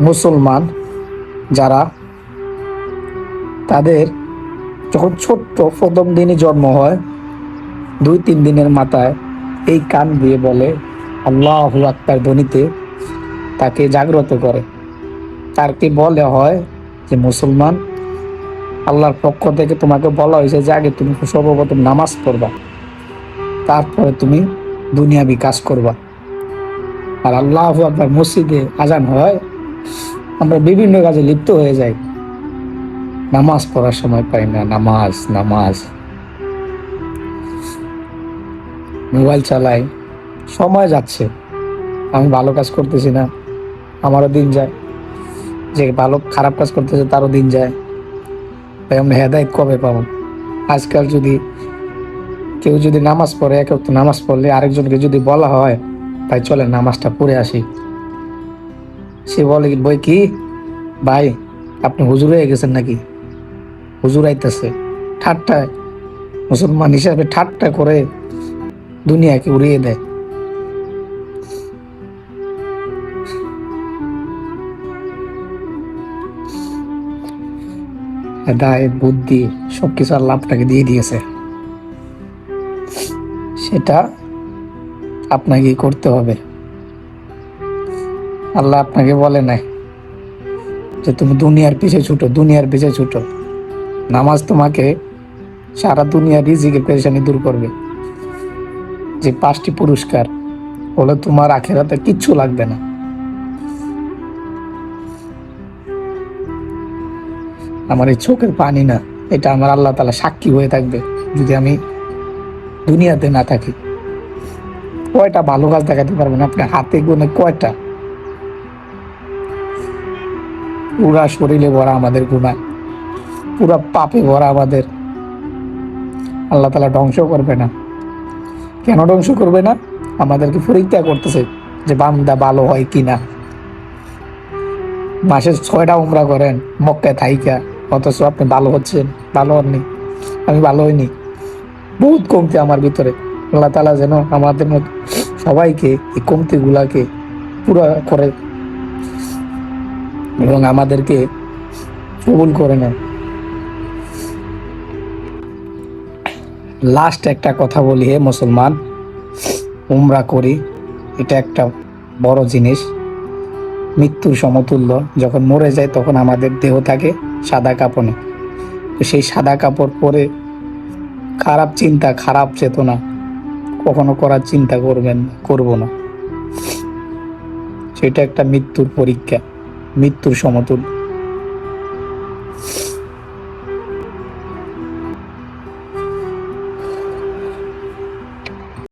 মুসলমান যারা তাদের যখন ছোট্ট প্রথম দিনই জন্ম হয়, দুই, তিন দিনের মাথায় এই কান দিয়ে বলে, আল্লাহ আকবার ধ্বনিতে তাকে জাগ্রত করে। তারকে বলে হয় যে, মুসলমান, আল্লাহর পক্ষ থেকে তোমাকে বলা হয়েছে যে, আগে তুমি সর্বপ্রথম নামাজ পড়বা, তারপরে তুমি দুনিয়াবি কাজ করবা। আর আল্লাহ আকবার মসজিদে আজান হয় আমরা বিভিন্ন কাজে লিপ্ত হয়ে যাই। নামাজ পড়ার সময় পাই না, নামাজ নামাজ। মোবাইল চালাই, সময় যাচ্ছে। আমি ভালো কাজ করতেছি না, আমারও দিন যায়। যে ভালো, খারাপ কাজ করতেছে, তারও দিন যায়। তাই আমরা হেদায়ত কবে পাবো? আজকাল যদি কেউ যদি নামাজ পড়ে, এক নামাজ পড়লে আরেকজনকে যদি বলা হয়, তাই চলে নামাজটা পড়ে আসি। সে বলে বই কি? ভাই, আপনি হুজুর হয়ে গেছেন নাকি? হুজুর আইতেছে। ঠাট্টায় মুসলমান হিসাবে ঠাট্টা করে দুনিয়াকে উড়িয়ে দেয়। হেদায়ত, বুদ্ধি, সবকিছু আল্লাহ আপনাকে দিয়ে দিয়েছে। সেটা আপনাকে করতে হবে। আল্লাহ আপনাকে বলে নাই যে তুমি দুনিয়ার পিছে ছুটো, দুনিয়ার পিছে ছুটো। নামাজ তোমাকে সারা দুনিয়ার রিজিকে পেরেশানি দূর করবে। যে পাঁচটি পুরস্কার হলে তোমার আখেরাতে কিচ্ছু লাগবে না। আমার এই চোখের পানি না, এটা আমার আল্লাহ তালা সাক্ষী হয়ে থাকবে যদি আমি দুনিয়াতে না থাকি। কয়টা ভালো কাজ দেখাতে পারবেন? আপনি হাতে গুনে কয়টা? পুরা শরীরে ভরা আমাদের গুণায় পুরা পাপে ভরা আমাদের। আল্লাহ তালা ধ্বংস করবে না। কেন ধ্বংস করবে না? আমাদেরকে পরীক্ষা করতেছে যে বান্দা ভালো হয় কি না। মাসে ছয়টা উমরা করেন, মক্কায় থাইকা, অথচ আপনি ভালো হচ্ছেন, ভালো হননি, আমি ভালো হইনি। বহুত কমতি আমার ভিতরে। আল্লাহ তালা যেন আমাদের মতো সবাইকে এই কমতি গুলাকে পুরা করে এবং আমাদেরকে কবুল করে নেয়। লাস্ট একটা কথা বলি, হে মুসলমান, উমরা করি, এটা একটা বড় জিনিস। মৃত্যুর সমতুল্য, যখন মরে যায় তখন আমাদের দেহ থাকে সাদা কাপড়ে। তো সেই সাদা কাপড় পরে খারাপ চিন্তা, খারাপ চেতনা কখনো করার চিন্তা করবেন করব না। সেটা একটা মৃত্যুর পরীক্ষা। মৃত্যুর সমতুল্য।